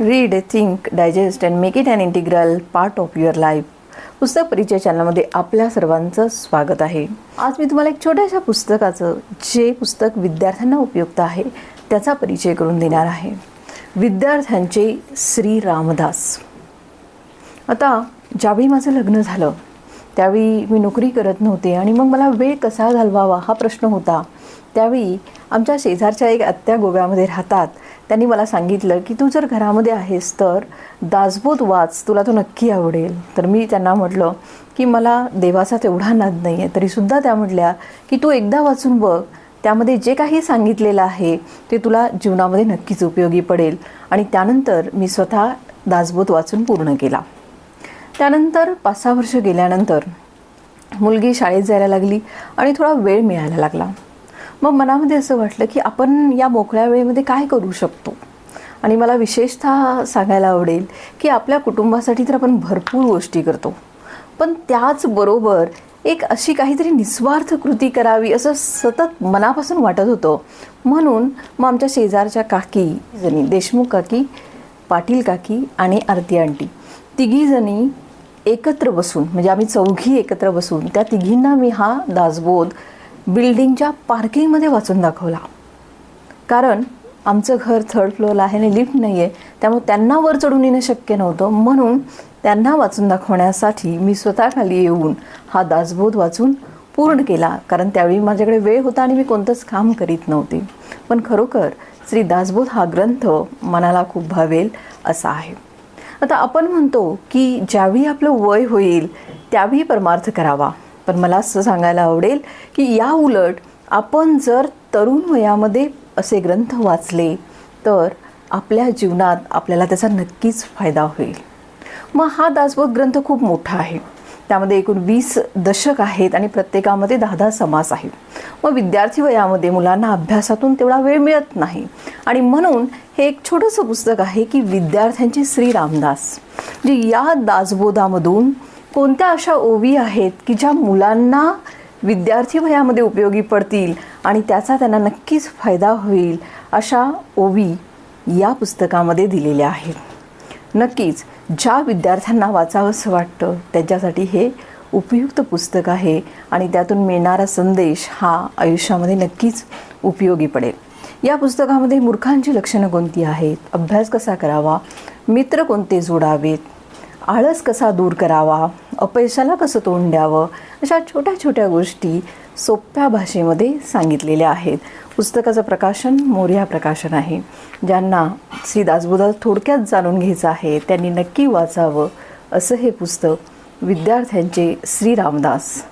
Read think digest and make it an integral part of your life पुस्तक परिचय चॅनलमध्ये आपल्या सर्वांचं स्वागत आहे. आज मी तुम्हाला एक छोट्याशा पुस्तकाचं जे पुस्तक विद्यार्थ्यांना उपयुक्त आहे त्याचा परिचय करून देणार आहे. विद्यार्थ्यांचे श्री रामदास. आता ज्यावेळी माझं लग्न झालं त्यावेळी मी नोकरी करत नव्हते आणि मग मला वेळ कसा घालवावा हा प्रश्न होता. त्यावेळी आमच्या शेजारच्या एक आत्या गोव्यामध्ये राहतात. त्यांनी मला सांगितलं की तू जर घरामध्ये आहेस तर दासबोध वाच तुला तो नक्की आवडेल. तर मी त्यांना म्हटलं की मला देवाचा तेवढा नाद नाही आहे तरीसुद्धा त्या म्हटल्या की तू एकदा वाचून बघ त्यामध्ये जे काही सांगितलेलं आहे ते तुला जीवनामध्ये नक्कीच उपयोगी पडेल. आणि त्यानंतर मी स्वतः दासबोध वाचून पूर्ण केला. त्यानंतर पाच सहा वर्ष गेल्यानंतर मुलगी शाळेत जायला लागली आणि थोडा वेळ मिळायला लागला. मग मनामध्ये असं वाटलं की आपण या मोकळ्या वेळेमध्ये काय करू शकतो? आणि मला विशेषतः सांगायला आवडेल की आपल्या कुटुंबासाठी तर आपण भरपूर गोष्टी करतो. पण त्याचबरोबर एक अशी काहीतरी निस्वार्थ कृती करावी असं सतत मनापासून वाटत होतं. म्हणून मग आमच्या शेजारच्या काकी जणी देशमुख काकी पाटील काकी आणि आरती आंटी तिघीजणी एकत्र बसून म्हणजे आम्ही चौघी एकत्र बसून त्या तिघींना मी हा दासबोध बिल्डिंगच्या पार्किंगमध्ये वाचून दाखवला. कारण आमचं घर थर्ड फ्लोअरला आहे आणि लिफ्ट नाही आहे त्यामुळे त्यांना वर चढून येणं शक्य नव्हतं. म्हणून त्यांना वाचून दाखवण्यासाठी मी स्वतः खाली येऊन हा दासबोध वाचून पूर्ण केला. कारण त्यावेळी माझ्याकडे वेळ होता आणि मी कोणतंच काम करीत नव्हते. पण खरोखर श्री दासबोध हा ग्रंथ मनाला खूप भावेल असा आहे. आता आपण म्हणतो की ज्यावेळी आपलं वय होईल त्यावेळी परमार्थ करावा. पण मला असं सांगायला आवडेल की या उलट आपण जर तरुण वयामध्ये असे ग्रंथ वाचले तर आपल्या जीवनात आपल्याला त्याचा नक्कीच फायदा होईल. मग हा दासबोध ग्रंथ खूप मोठा आहे. त्यामध्ये एकूण वीस दशक आहेत आणि प्रत्येकामध्ये दहा दहा समास आहे मग विद्यार्थी वयामध्ये मुलांना अभ्यासातून तेवढा वेळ मिळत नाही. आणि म्हणून हे एक छोटंसं पुस्तक आहे की विद्यार्थ्यांचे श्री रामदास जे या दासबोधामधून कोणत्या अशा ओवी आहेत की ज्या मुलांना विद्यार्थी वयामध्ये उपयोगी पडतील आणि त्याचा त्यांना नक्कीच फायदा होईल अशा ओवी या पुस्तकामध्ये दिलेल्या आहेत. नक्कीच ज्या विद्यार्थ्यांना वाचावंसं वाटतं त्यांच्यासाठी हे उपयुक्त पुस्तक आहे आणि त्यातून मिळणारा संदेश हा आयुष्यामध्ये नक्कीच उपयोगी पडेल. या पुस्तकामध्ये मूर्खांची लक्षणं कोणती आहेत? अभ्यास कसा करावा? मित्र कोणते जोडावेत? आळस कसा दूर करावा? अपयशाला कसं तोंड द्यावं? अशा छोट्या छोट्या गोष्टी सोप्या भाषेमध्ये सांगितलेल्या आहेत. पुस्तकाचं प्रकाशन मोर्या प्रकाशन आहे. ज्यांना श्री दासबोधात थोडक्यात जाणून घ्यायचं आहे त्यांनी नक्की वाचावं असं हे पुस्तक विद्यार्थ्यांचे श्री रामदास